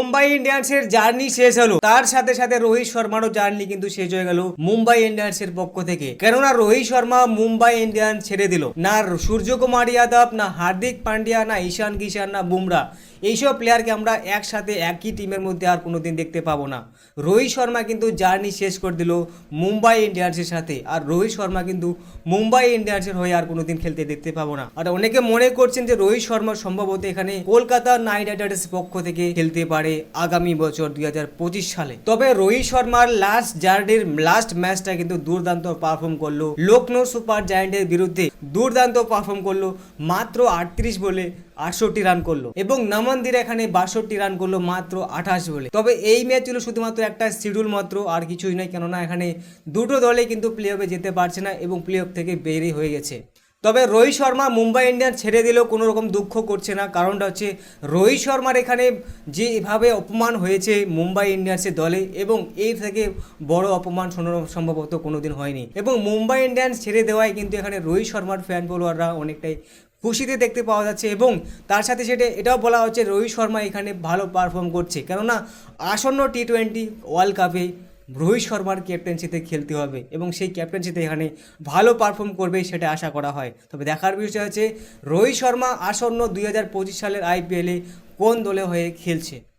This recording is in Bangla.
মুম্বাই ইন্ডিয়ান্সের জার্নি শেষ হলো। তার সাথে সাথে রোহিত শর্মারও জার্নি কিন্তু শেষ হয়ে গেল মুম্বাই ইন্ডিয়ান্সের পক্ষ থেকে। কেননা রোহিত শর্মা মুম্বাই ইন্ডিয়ান্স ছেড়ে দিল। না সূর্যকুমার যাদব, না হার্দিক পান্ডিয়া, না ঈশান কিষান না বুমরা। এইসব প্লেয়ারকে আমরা একসাথে একই টিমের মধ্যে আর কোনোদিন দেখতে পাবো না। রোহিত শর্মা কিন্তু জার্নি শেষ করে দিল মুম্বাই ইন্ডিয়ান্সের সাথে। আর রোহিত শর্মা কিন্তু মুম্বাই ইন্ডিয়ান্সের হয়ে আর কোনোদিন খেলতে দেখতে পাবো না। আর অনেকে মনে করছেন যে রোহিত শর্মা সম্ভবত এখানে কলকাতা নাইট রাইডার্সের পক্ষ থেকে খেলতে পারে। আগামী বছর দুই সালে। তবে রোহিত শর্মার লাস্ট জার্নির লাস্ট ম্যাচটা কিন্তু দুর্দান্ত পারফর্ম করল। লখনৌ সুপার জায়ান্টের বিরুদ্ধে দুর্দান্ত পারফর্ম করল, মাত্র আটত্রিশ বলে আটষট্টি রান করল এবং নামন্দির এখানে বাষট্টি রান করল, মাত্র আঠাশ বলে। তবে এই ম্যাচ ছিল শুধুমাত্র একটা শিডিউল মাত্র, আর কিছুই নয়, কেননা এখানে দুটো দলে কিন্তু প্লে অফে যেতে পারছে না এবং প্লে অফ থেকে বেরিয়ে হয়ে গেছে। তবে রোহিত শর্মা মুম্বাই ইন্ডিয়ান ছেড়ে দিলেও কোনো রকম দুঃখ করছে না। কারণটা হচ্ছে রোহিত শর্মার এখানে যেভাবে অপমান হয়েছে মুম্বাই ইন্ডিয়ান্সের দলে এবং এর থেকে বড় অপমান সম্ভবত কোনোদিন হয়নি। এবং মুম্বাই ইন্ডিয়ান্স ছেড়ে দেওয়ায় কিন্তু এখানে রোহিত শর্মার ফ্যান ফলোয়াররা অনেকটাই খুশিতে দেখতে পাওয়া যাচ্ছে এবং তার সাথে সেটা এটাও বলা হচ্ছে রোহিত শর্মা এখানে ভালো পারফর্ম করছে। কেননা আসন্ন টি টোয়েন্টি ওয়ার্ল্ড কাপে রোহিত শর্মার ক্যাপ্টেন্সিতে খেলতে হবে এবং সেই ক্যাপ্টেন্সিতে এখানে ভালো পারফর্ম করবে সেটা আশা করা হয়। তবে দেখার বিষয় হচ্ছে, রোহিত শর্মা আসন্ন দুই হাজার পঁচিশ সালের আইপিএলে কোন দলে হয়ে খেলছে?